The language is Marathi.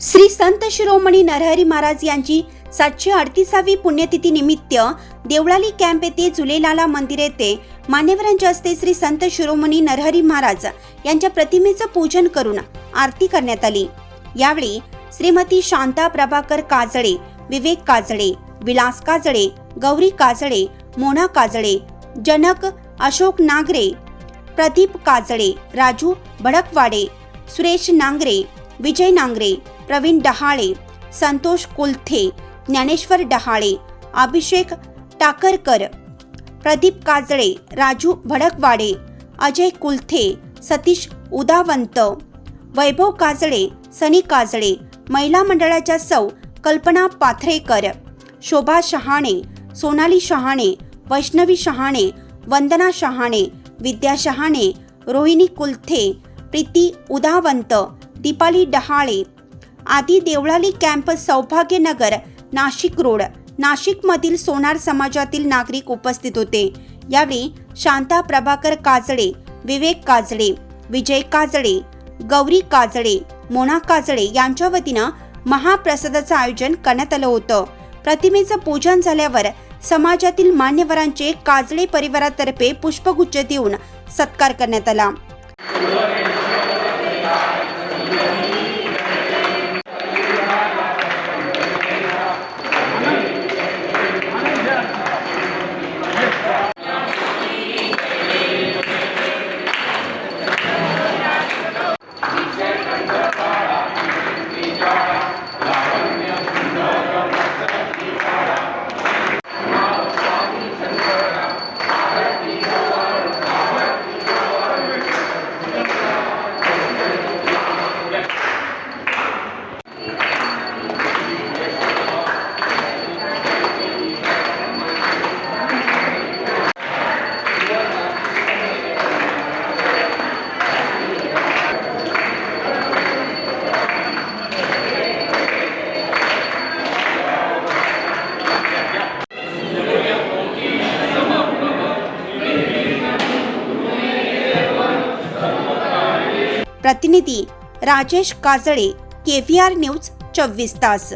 श्री संत शिरोमणी नरहरी महाराज यांची सातशे अडतीसावी पुण्यतिथी निमित्त देवळाली कॅम्प येथे जुलेलाला मंदिर येथे मान्यवरांच्या हस्ते श्री संत शिरोमणी नरहरी महाराज यांच्या प्रतिमेचं पूजन करून आरती करण्यात आली. यावेळी श्रीमती शांता प्रभाकर काजळे विवेक काजळे विलास काजळे गौरी काजळे मोना काजळे जनक अशोक नागरे प्रदीप काजळे राजू भडकवाडे सुरेश नांगरे विजय नांगरे प्रवीण डहाळे संतोष कुलथे ज्ञानेश्वर डहाळे अभिषेक टाकरकर प्रदीप काजळे राजू भडकवाडे अजय कुलथे सतीश उदावंत वैभव काजळे सनी काजळे महिला मंडळाच्या सौ कल्पना पाथरेकर शोभा शहाणे सोनाली शहाणे वैष्णवी शहाणे वंदना शहाणे विद्या शहाणे रोहिणी कुलथे प्रीती उदावंत दीपाली डहाळे आदी देवळाली कॅम्प सौभाग्यनगर नाशिक रोड. नाशिकमधील सोनार समाजातील नागरिक उपस्थित होते. यावेळी शांता प्रभाकर काजळे विवेक काजळे विजय काजळे गौरी काजळे मोना काजळे यांच्या वतीनं महाप्रसादाचं आयोजन करण्यात आलं होतं. प्रतिमेचं पूजन झाल्यावर समाजातील मान्यवरांचे काजळे परिवारातर्फे पुष्पगुच्छ देऊन सत्कार करण्यात आला. प्रतिनिधी राजेश काजळे केव्हीआर न्यूज चोवीस तास.